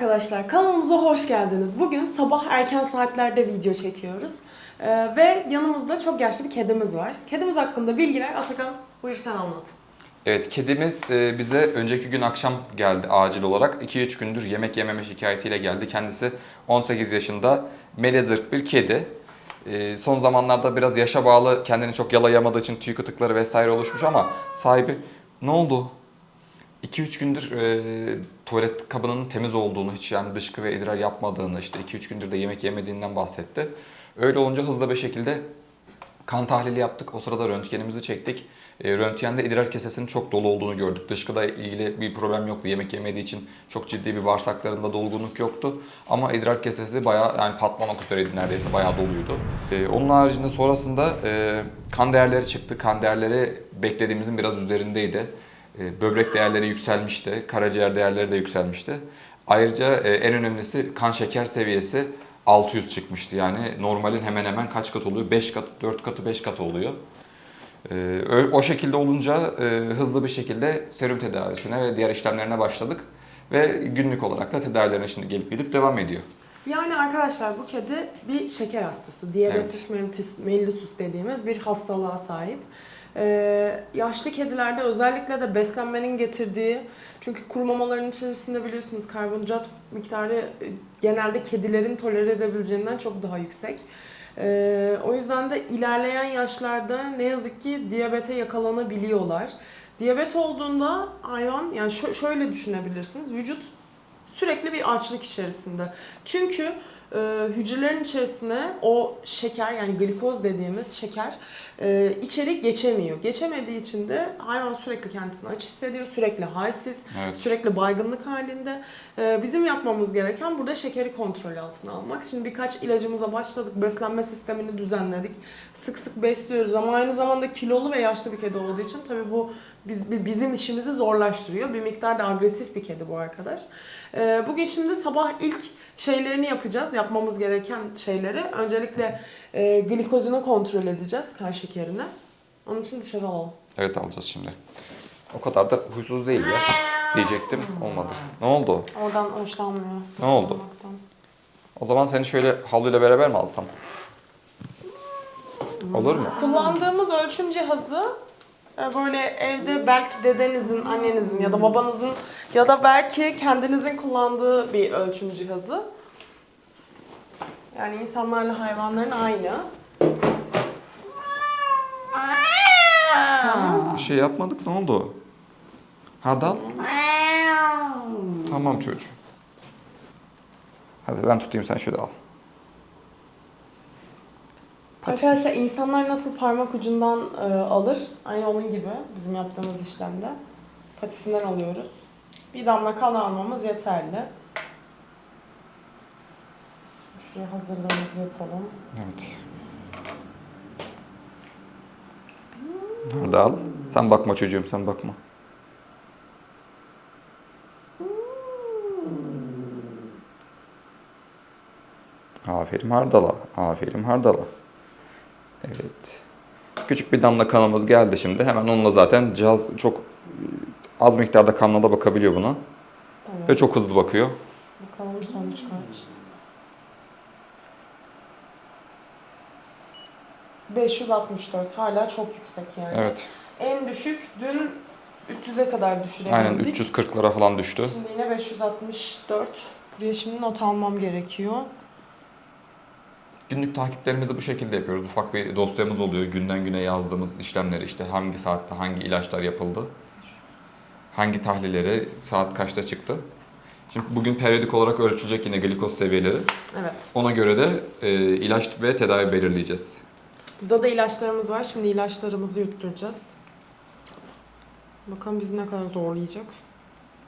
arkadaşlar, kanalımıza hoş geldiniz. Bugün sabah erken saatlerde video çekiyoruz. Ee, ve yanımızda çok yaşlı bir kedimiz var. Kedimiz hakkında bilgiler Atakan buyur sen anlat. Evet, kedimiz e, bize önceki gün akşam geldi acil olarak. 2-3 gündür yemek yememe şikayetiyle geldi. Kendisi 18 yaşında melezırk bir kedi. E, Son zamanlarda biraz yaşa bağlı kendini çok yalayamadığı için tüy kıtıkları vesaire oluşmuş ama sahibi ne oldu? 2-3 gündür e, tuvalet kabının temiz olduğunu, hiç yani dışkı ve idrar yapmadığını, işte 2-3 gündür de yemek yemediğinden bahsetti. Öyle olunca hızlı bir şekilde kan tahlili yaptık. O sırada röntgenimizi çektik. E, röntgende idrar kesesinin çok dolu olduğunu gördük. Dışkıda ilgili bir problem yoktu. Yemek yemediği için çok ciddi bir bağırsaklarında dolgunluk yoktu. Ama idrar kesesi bayağı yani patlamak üzereydi neredeyse. Bayağı doluydu. E, onun haricinde sonrasında e, kan değerleri çıktı. Kan değerleri beklediğimizin biraz üzerindeydi. E, böbrek değerleri yükselmişti. Karaciğer değerleri de yükselmişti. Ayrıca e, en önemlisi kan şeker seviyesi 600 çıkmıştı. Yani normalin hemen hemen kaç kat oluyor? 5 kat, 4 katı 5 kat oluyor. Ö- o şekilde olunca e, hızlı bir şekilde serum tedavisine ve diğer işlemlerine başladık. Ve günlük olarak da tedavilerine şimdi gelip gidip devam ediyor. Yani arkadaşlar bu kedi bir şeker hastası. Diabetes mellitus, mellitus dediğimiz bir hastalığa sahip. Ee, yaşlı kedilerde özellikle de beslenmenin getirdiği çünkü kuru mamaların içerisinde biliyorsunuz karbonhidrat miktarı e, genelde kedilerin tolere edebileceğinden çok daha yüksek. Ee, o yüzden de ilerleyen yaşlarda ne yazık ki diyabete yakalanabiliyorlar. Diyabet olduğunda hayvan yani şö- şöyle düşünebilirsiniz. Vücut sürekli bir açlık içerisinde. Çünkü e, hücrelerin içerisine o şeker yani glikoz dediğimiz şeker e, içeri geçemiyor. Geçemediği için de hayvan sürekli kendisini aç hissediyor, sürekli halsiz, Evet. sürekli baygınlık halinde. E, bizim yapmamız gereken burada şekeri kontrol altına almak. Şimdi birkaç ilacımıza başladık, beslenme sistemini düzenledik. Sık sık besliyoruz ama aynı zamanda kilolu ve yaşlı bir kedi olduğu için tabii bu biz, bi- bizim işimizi zorlaştırıyor. Bir miktar da agresif bir kedi bu arkadaş. Ee, bugün şimdi sabah ilk şeylerini yapacağız. Yapmamız gereken şeyleri. Öncelikle e, glikozunu kontrol edeceğiz. Kan şekerini. Onun için dışarı alalım. Evet alacağız şimdi. O kadar da huysuz değil ya. Diyecektim olmadı. Ne oldu? Oradan hoşlanmıyor. Ne oldu? Olmaktan. O zaman seni şöyle havluyla beraber mi alsam? Olur mu? Kullandığımız ölçüm cihazı e, böyle evde belki dedenizin, annenizin ya da babanızın ya da belki kendinizin kullandığı bir ölçüm cihazı. Yani insanlarla hayvanların aynı. Tamam. Bir şey yapmadık ne oldu? Hardal? Tamam çocuğum. Hadi ben tutayım sen şöyle al. Arkadaşlar insanlar nasıl parmak ucundan e, alır? Aynı onun gibi bizim yaptığımız işlemde. Patisinden alıyoruz. Bir damla kan almamız yeterli. Şuraya hazırlığımızı yapalım. Evet. Hardal. Sen bakma çocuğum sen bakma. Aferin hardala. Aferin hardala. Evet. Küçük bir damla kanımız geldi şimdi. Hemen onunla zaten cihaz çok az miktarda kanla da bakabiliyor buna. Tamam. Ve çok hızlı bakıyor. Bakalım sonuç kaç. 564 hala çok yüksek yani. Evet. En düşük dün 300'e kadar düşürebildik. Aynen 340'lara falan düştü. Şimdi yine 564. Buraya şimdi not almam gerekiyor. Günlük takiplerimizi bu şekilde yapıyoruz. Ufak bir dosyamız oluyor. Günden güne yazdığımız işlemleri işte hangi saatte hangi ilaçlar yapıldı. Hangi tahlilleri saat kaçta çıktı. Şimdi bugün periyodik olarak ölçülecek yine glikoz seviyeleri. Evet. Ona göre de e, ilaç ve tedavi belirleyeceğiz. Burada da ilaçlarımız var. Şimdi ilaçlarımızı yutturacağız. Bakalım bizi ne kadar zorlayacak.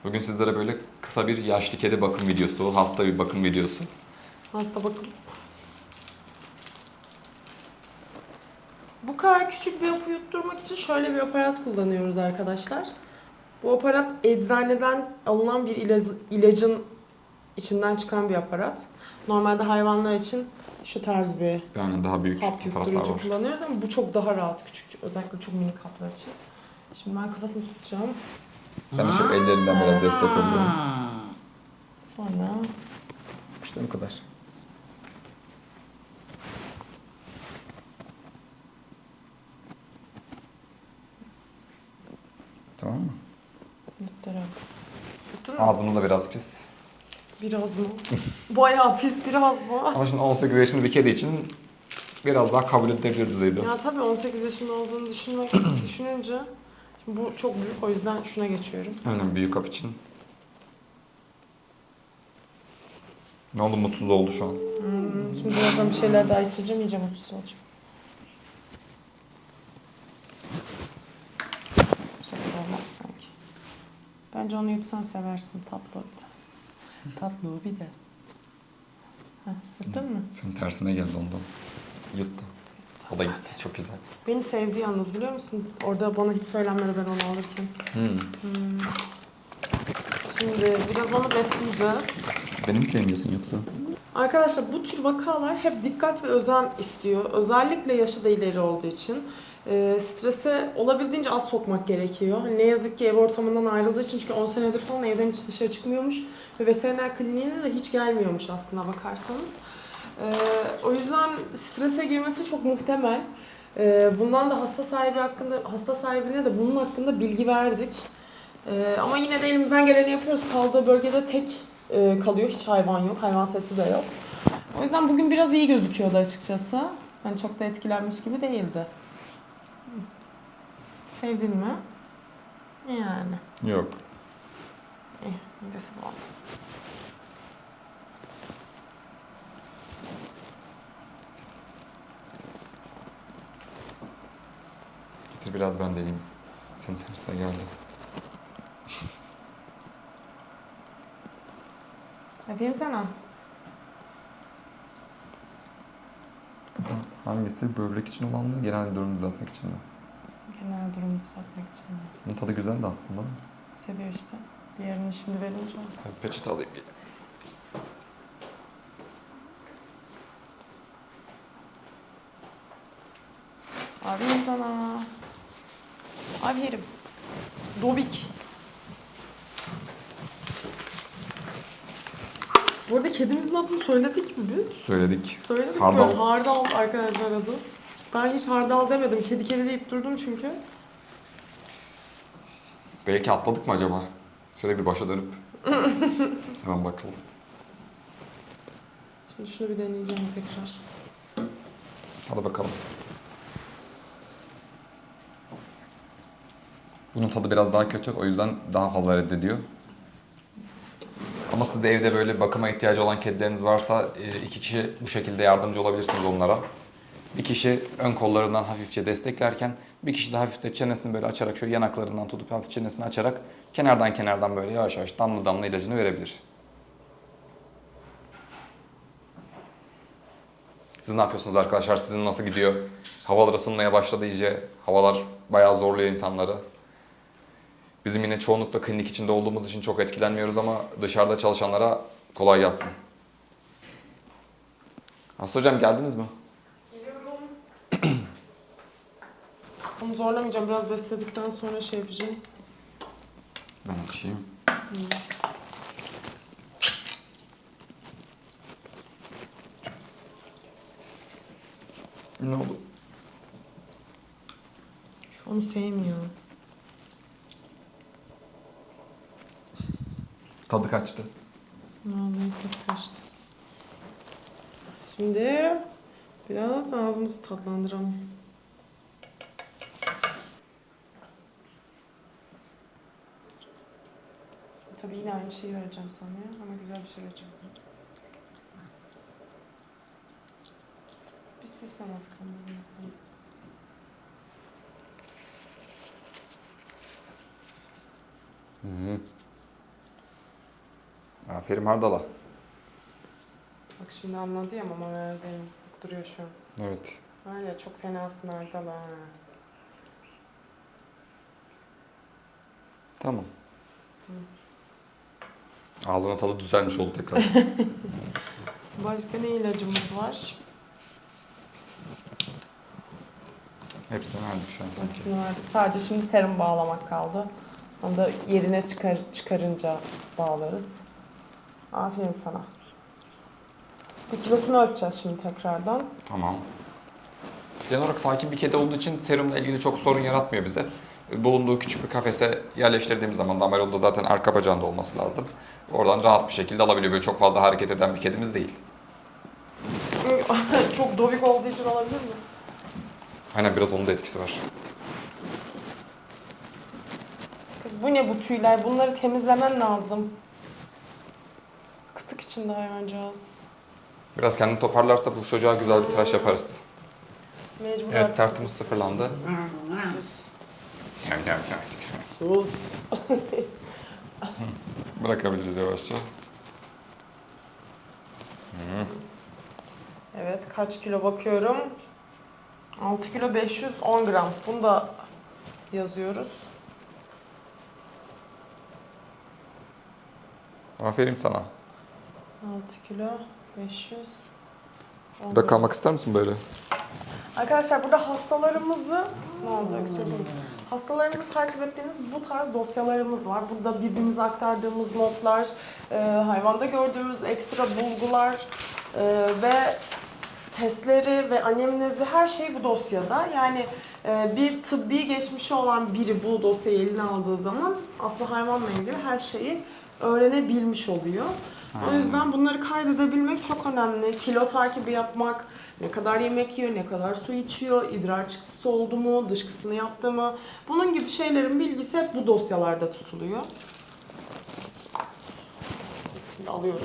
Bugün sizlere böyle kısa bir yaşlı kedi bakım videosu, hasta bir bakım videosu. Hasta bakın. Bu kadar küçük bir yapı yutturmak için şöyle bir aparat kullanıyoruz arkadaşlar. Bu aparat eczaneden alınan bir ilacı- ilacın içinden çıkan bir aparat. Normalde hayvanlar için şu tarz bir Yani daha büyük hap aparatlar yutturucu var. kullanıyoruz ama bu çok daha rahat küçük. Özellikle çok minik haplar için. Şimdi ben kafasını tutacağım. Ben de şu ellerinden biraz destek oluyorum. Sonra İşte bu kadar. Tamam mı? Lütfen. Tuttun mu? Ağzımız da biraz pis. Biraz mı? Bayağı pis biraz mı? Ama şimdi 18 yaşında bir kedi için biraz daha kabul edilebilir düzeyde. Ya tabii 18 yaşında olduğunu düşünmek, düşününce şimdi bu çok büyük o yüzden şuna geçiyorum. Aynen büyük kap için. Ne oldu mutsuz oldu şu an. Hmm, şimdi birazdan bir şeyler daha içeceğim iyice mutsuz olacağım. Çok olmaz sanki. Bence onu yutsan seversin tatlı Tatlı bir de. Heh, yuttun mu? Senin tersine geldi ondan. Yuttu. O da gitti. Çok güzel. Beni sevdi yalnız biliyor musun? Orada bana hiç söylenmedi ben onu alırken. Hmm. Hmm. Şimdi biraz onu besleyeceğiz. Beni mi sevmiyorsun yoksa? Arkadaşlar bu tür vakalar hep dikkat ve özen istiyor. Özellikle yaşı da ileri olduğu için. Ee, strese olabildiğince az sokmak gerekiyor. Hani ne yazık ki ev ortamından ayrıldığı için çünkü 10 senedir falan evden hiç dışarı çıkmıyormuş. Ve veteriner kliniğine de hiç gelmiyormuş aslında bakarsanız. Ee, o yüzden strese girmesi çok muhtemel. Ee, bundan da hasta sahibi hakkında hasta sahibine de bunun hakkında bilgi verdik. Ee, ama yine de elimizden geleni yapıyoruz. Kaldığı bölgede tek e, kalıyor. Hiç hayvan yok. Hayvan sesi de yok. O yüzden bugün biraz iyi gözüküyordu açıkçası. Hani çok da etkilenmiş gibi değildi. Sevdin mi? Yani. Yok. İyi. Midesi bulandı. Getir biraz ben deneyeyim. Senin tersine geldi. Yapayım sana. Hangisi? Böbrek için olan mı? Genel durumu düzeltmek için mi? Durumu düzeltmek için. Bunun tadı güzel de aslında. Seviyor işte. Diğerini şimdi verince. Tabii peçete alayım. Abim sana. Abi yerim. Dobik. Bu arada kedimizin adını söyledik mi biz? Söyledik. Söyledik Hardal. mi? Hardal arkadaşlar adı. Ben hiç hardal demedim. Kedi kedi deyip durdum çünkü. Belki atladık mı acaba? Şöyle bir başa dönüp. Hemen bakalım. Şimdi şunu bir deneyeceğim tekrar. Hadi bakalım. Bunun tadı biraz daha kötü. O yüzden daha fazla reddediyor. Ama siz de evde böyle bakıma ihtiyacı olan kedileriniz varsa e, iki kişi bu şekilde yardımcı olabilirsiniz onlara. Bir kişi ön kollarından hafifçe desteklerken bir kişi de hafif de çenesini böyle açarak şöyle yanaklarından tutup hafif çenesini açarak kenardan kenardan böyle yavaş yavaş damla damla ilacını verebilir. Siz ne yapıyorsunuz arkadaşlar? Sizin nasıl gidiyor? Havalar ısınmaya başladı iyice. Havalar bayağı zorluyor insanları. Bizim yine çoğunlukla klinik içinde olduğumuz için çok etkilenmiyoruz ama dışarıda çalışanlara kolay gelsin. Aslı hocam geldiniz mi? Onu zorlamayacağım. Biraz besledikten sonra şey yapacağım. Ben açayım. Ne oldu? Onu sevmiyor. Tadı kaçtı. Vallahi çok kaçtı. Şimdi biraz ağzımızı tatlandıralım. Tabii yine aynı şeyi vereceğim sana ama güzel bir şey vereceğim. Bir ses namaz kılmalım. Hı -hı. Aferin Hardala. Bak şimdi anladı ya mama verdiğim. Duruyor şu an. Evet. Var ya çok fenasın Erdal ha. Tamam. Ağzına tadı düzelmiş oldu tekrar. Başka ne ilacımız var? Hepsini verdik şu an sanki. Hepsini verdik. Sadece şimdi serum bağlamak kaldı. Onu da yerine çıkar, çıkarınca bağlarız. Aferin sana. Bir kilosunu ölçeceğiz şimdi tekrardan. Tamam. Genel olarak sakin bir kedi olduğu için serumla ilgili çok sorun yaratmıyor bize. Bulunduğu küçük bir kafese yerleştirdiğimiz zaman damarolda zaten arka bacağında olması lazım. Oradan rahat bir şekilde alabiliyor. Böyle çok fazla hareket eden bir kedimiz değil. Çok dobik olduğu için olabilir mi? Aynen biraz onun da etkisi var. Kız bu ne bu tüyler? Bunları temizlemen lazım. Kıtık içinde hayvancağız. Biraz kendini toparlarsa bu çocuğa güzel bir tıraş yaparız. Mecbur Evet artık. tartımız sıfırlandı. Sus. Bırakabiliriz yavaşça. Evet kaç kilo bakıyorum. 6 kilo 510 gram. Bunu da yazıyoruz. Aferin sana. 6 kilo 500 Burada kalmak ister misin böyle? Arkadaşlar burada hastalarımızı ne oldu öksürdüm. Hastalarımızı takip ettiğimiz bu tarz dosyalarımız var. Burada birbirimize aktardığımız notlar, e, hayvanda gördüğümüz ekstra bulgular e, ve testleri ve anemnezi her şey bu dosyada. Yani e, bir tıbbi geçmişi olan biri bu dosyayı eline aldığı zaman aslında hayvanla ilgili her şeyi öğrenebilmiş oluyor. O yüzden bunları kaydedebilmek çok önemli. Kilo takibi yapmak, ne kadar yemek yiyor, ne kadar su içiyor, idrar çıktısı oldu mu, dışkısını yaptı mı? Bunun gibi şeylerin bilgisi hep bu dosyalarda tutuluyor. Şimdi alıyoruz.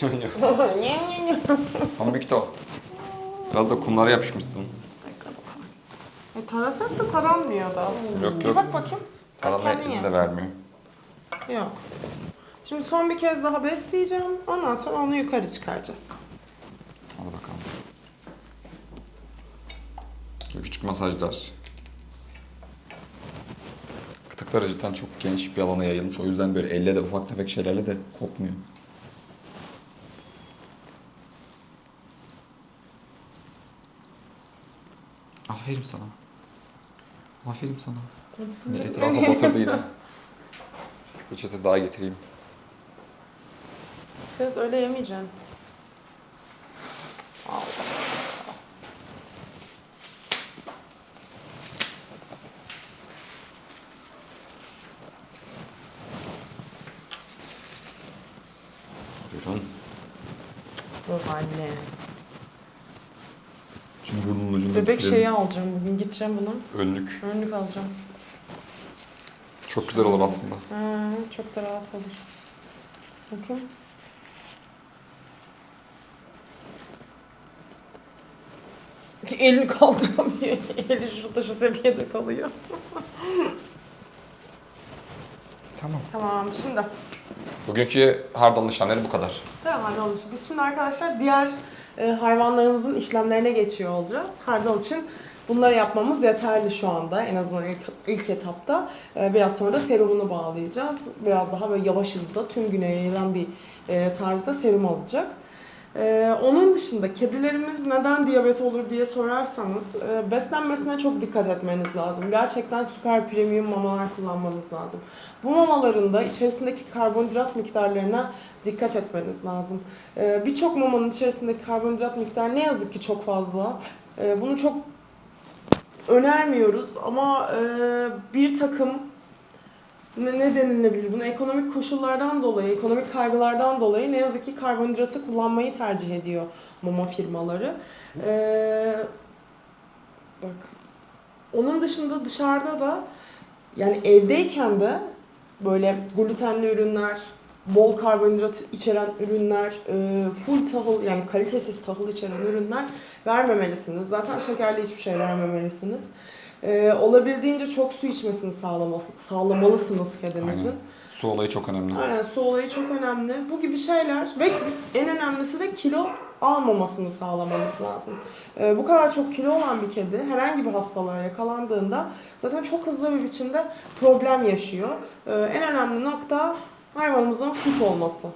Tam bir o. Biraz da kumlara yapışmışsın. e, tarasak da taranmıyor da. Yok Bir yok. bak bakayım. Bak Taranma kendin de yersin. vermiyor. Yok. Şimdi son bir kez daha besleyeceğim. Ondan sonra onu yukarı çıkaracağız. Hadi bakalım. Şöyle küçük masajlar. Kıtıkları cidden çok geniş bir alana yayılmış. O yüzden böyle elle de ufak tefek şeylerle de kopmuyor. Aferin sana. Aferin sana. Bir etrafa batırdı yine. Peçete daha getireyim. Kız öyle yemeyeceksin. Şeyi alacağım bugün. Gideceğim buna. Önlük. Önlük alacağım. Çok güzel olur aslında. Ha, çok da rahat olur. Bakayım. Elini kaldıramıyor. Eli şurada şu seviyede kalıyor. Tamam. Tamam şimdi. Bugünkü hardal işlemleri bu kadar. Tamam hardal için. Biz şimdi arkadaşlar diğer hayvanlarımızın işlemlerine geçiyor olacağız. Hardal için bunları yapmamız yeterli şu anda. En azından ilk, ilk etapta. E, biraz sonra da serumunu bağlayacağız. Biraz daha böyle yavaş hızda tüm güne yayılan bir e, tarzda serum alacak. E, onun dışında kedilerimiz neden diyabet olur diye sorarsanız e, beslenmesine çok dikkat etmeniz lazım. Gerçekten süper premium mamalar kullanmanız lazım. Bu mamaların da içerisindeki karbonhidrat miktarlarına dikkat etmeniz lazım. Ee, Birçok mamanın içerisindeki karbonhidrat miktarı ne yazık ki çok fazla. Ee, Bunu çok önermiyoruz ama e, bir takım ne, ne denilebilir buna ekonomik koşullardan dolayı, ekonomik kaygılardan dolayı ne yazık ki karbonhidratı kullanmayı tercih ediyor mama firmaları. Ee, bak. Onun dışında dışarıda da yani evdeyken de böyle glutenli ürünler, bol karbonhidrat içeren ürünler, e, full tahıl yani kalitesiz tahıl içeren ürünler vermemelisiniz. Zaten şekerli hiçbir şey vermemelisiniz. E, olabildiğince çok su içmesini sağlaması, sağlamalısınız kedinizin. Aynen. Su olayı çok önemli. Aynen su olayı çok önemli. Bu gibi şeyler ve en önemlisi de kilo almamasını sağlamanız lazım. Ee, bu kadar çok kilo olan bir kedi herhangi bir hastalığa yakalandığında zaten çok hızlı bir biçimde problem yaşıyor. Ee, en önemli nokta hayvanımızın fit olması.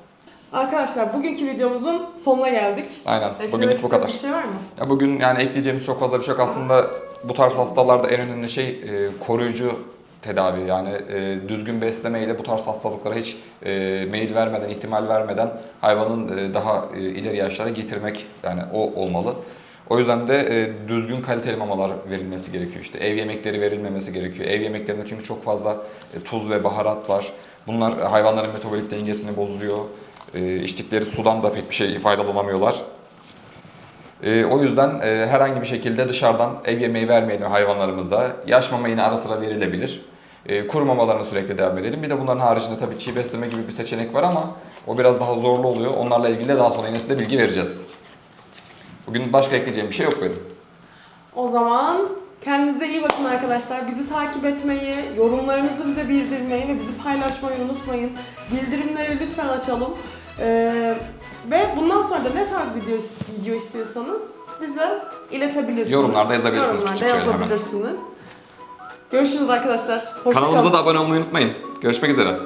Arkadaşlar bugünkü videomuzun sonuna geldik. Aynen. Eklemek Bugünlük bu kadar. Bir şey var mı? Ya bugün yani ekleyeceğimiz çok fazla bir şey yok. Aslında bu tarz hastalarda en önemli şey e, koruyucu tedavi. Yani e, düzgün beslemeyle bu tarz hastalıklara hiç e, meyil vermeden, ihtimal vermeden hayvanın e, daha e, ileri yaşlara getirmek yani o olmalı. O yüzden de e, düzgün kaliteli mamalar verilmesi gerekiyor. İşte ev yemekleri verilmemesi gerekiyor. Ev yemeklerinde çünkü çok fazla e, tuz ve baharat var. Bunlar hayvanların metabolik dengesini bozuyor. E, içtikleri sudan da pek bir şey faydalanamıyorlar. E, o yüzden e, herhangi bir şekilde dışarıdan ev yemeği vermeyelim hayvanlarımıza. Yaş mama ara sıra verilebilir. E, kuru mamalarına sürekli devam edelim. Bir de bunların haricinde tabii çiğ besleme gibi bir seçenek var ama o biraz daha zorlu oluyor. Onlarla ilgili de daha sonra yine size bilgi vereceğiz. Bugün başka ekleyeceğim bir şey yok benim. O zaman kendinize iyi bakın arkadaşlar. Bizi takip etmeyi, yorumlarınızı bize bildirmeyi ve bizi paylaşmayı unutmayın. Bildirimleri lütfen açalım. Ee, ve bundan sonra da ne tarz video, video istiyorsanız bize iletebilirsiniz. Yorumlarda yazabilirsiniz, Yorumlarda küçük şeyler hemen. yazabilirsiniz. Görüşürüz arkadaşlar. Hoşça Kanalımıza kalın. da abone olmayı unutmayın. Görüşmek üzere.